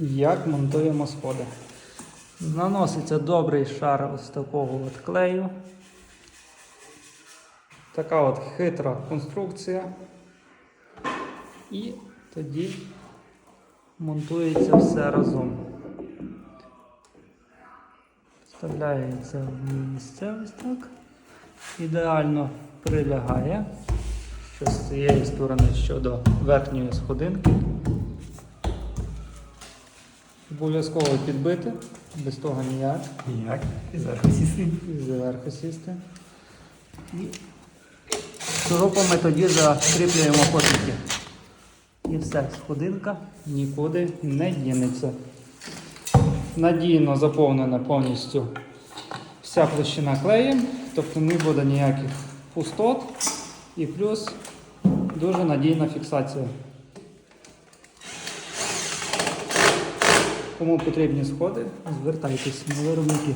як монтуємо сходи. Наноситься добрий шар ось такого от клею. Така от хитра конструкція. І тоді монтується все разом. Вставляється в місце ось так. Ідеально прилягає. Що з цієї сторони щодо верхньої сходинки. Обов'язково підбити, без того ніяк. Як? І зверху сісти. І зверху сісти. І шурупами тоді закріплюємо котики. І все, сходинка нікуди не дінеться. Надійно заповнена повністю вся площина клеєм, тобто не буде ніяких пустот і плюс дуже надійна фіксація. Кому потрібні сходи, звертайтесь на виробників.